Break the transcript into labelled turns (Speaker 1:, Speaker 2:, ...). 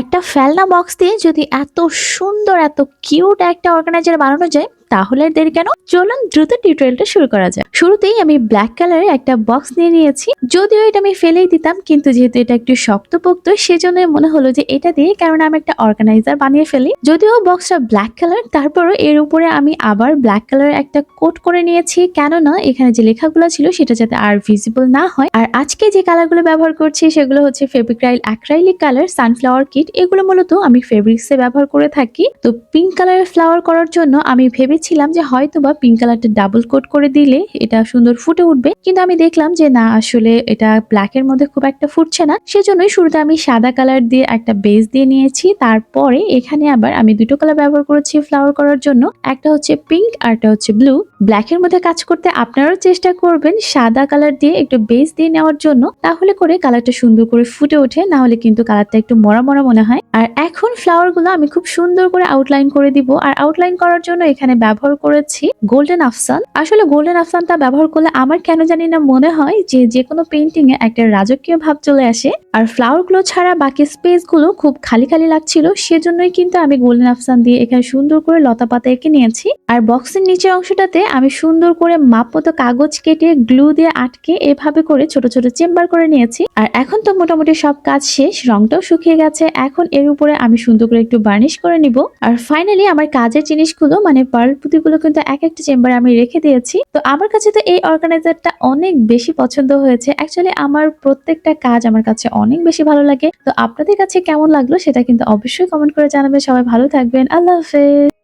Speaker 1: একটা ফেলনা বক্স দিয়ে যদি এত সুন্দর এত কিউট একটা অর্গানাইজার বানানো যায় তাহলে আর দেরি কেন? চলুন দ্রুত টিউটোরিয়ালটা শুরু করা যায় শুরুতেই আমি ব্ল্যাক কালারের একটা বক্স নিয়ে নিয়েছি। যদিও এটা আমি ফেলেই দিতাম, কিন্তু যেহেতু এটা একটু শক্তপোক্ত সেজন্য মনে হলো যে এটা দিয়ে কারণ আমি একটা অর্গানাইজার বানিয়ে ফেলি। যদিও বক্সটা ব্ল্যাক কালার তারপরও এর উপরে আমি আবার ব্ল্যাক কালার একটা কোট করে নিয়েছি। কেননা এখানে যে লেখাগুলো ছিল, সেটা যাতে আর ভিজিবল না হয়। আর আজকে যে কালারগুলো ব্যবহার করছি, সেগুলো হচ্ছে ফেব্রিক্রাইল অ্যাক্রাইলিক কালার সানফ্লাওয়ার কিট এগুলো মূলত আমি ফেব্রিক্সে ব্যবহার করে থাকি। তো পিঙ্ক কালারের ফ্লাওয়ার করার জন্য আমি ভেবেছিলাম যে হয়তো বা পিঙ্ক কালারটা ডাবল কোট করে দিলে এটা সুন্দর ফুটে উঠবে। কিন্তু আমি দেখলাম যে না, আসলে এটা ব্ল্যাক এর মধ্যে খুব একটা ফুটছে না। সেজন্যই শুরুতে আমি সাদা কালার দিয়ে একটা বেস দিয়ে নিয়েছি। তারপরে এখানে আবার আমি দুটো কালার ব্যবহার করেছি ফ্লাওয়ার করার জন্য। একটা হচ্ছে পিঙ্ক আর একটা হচ্ছে ব্লু ব্ল্যাক এর মধ্যে কাজ করতে আপনারাও চেষ্টা করবেন সাদা কালার দিয়ে একটু বেস দিয়ে নেওয়ার জন্য। তাহলে করে কালারটা সুন্দর করে ফুটে ওঠে, না হলে কিন্তু কালারটা একটু মরা মরা মনে হয়। আর এখন ফ্লাওয়ারগুলো আমি খুব সুন্দর করে আউটলাইন করে দিব। আর আউটলাইন করার জন্য এখানে ব্যবহার করেছি গোল্ডেন আফসান আসলে গোল্ডেন আফসানটা ব্যবহার করলে আমার কেন জানি না মনে হয় যে যে কোনো পেন্টিং এ একটা রাজকীয় ভাব চলে আসে। আর ফ্লাওয়ারগুলো ছাড়া বাকি স্পেসগুলো খুব খালি খালি লাগছিল, সেজন্যই কিন্তু আমি গোল্ডেন আফসান দিয়ে এখানে সুন্দর করে লতা পাতা এঁকে নিয়েছি। আর বক্সের নিচের অংশটাতে আমি সুন্দর করে মাপ মতো কাগজ কেটে গ্লু দিয়ে আটকে এভাবে করে ছোট ছোট চেম্বার করে নিয়েছি। আর এখন তো মোটামুটি সব কাজ শেষ, রংটাও শুকিয়ে গেছে, এখন এর উপরে আমি সুন্দর করে একটু বার্নিশ করে নিব। আর ফাইনালি আমার কাজের জিনিসগুলো মানে পার্ল পুঁতিগুলো কিন্তু এক একটা চেম্বারে আমি রেখে দিয়েছি। তো আমার কাছে তো এই অর্গানাইজারটা অনেক বেশি পছন্দ হয়েছে। অ্যাকচুয়ালি আমার প্রত্যেকটা কাজ আমার কাছে অনেক বেশি ভালো লাগে। তো আপনাদের কাছে কেমন লাগল সেটা কিন্তু অবশ্যই কমেন্ট করে জানাবেন। সবাই ভালো থাকবেন। আল্লাহ হাফেজ।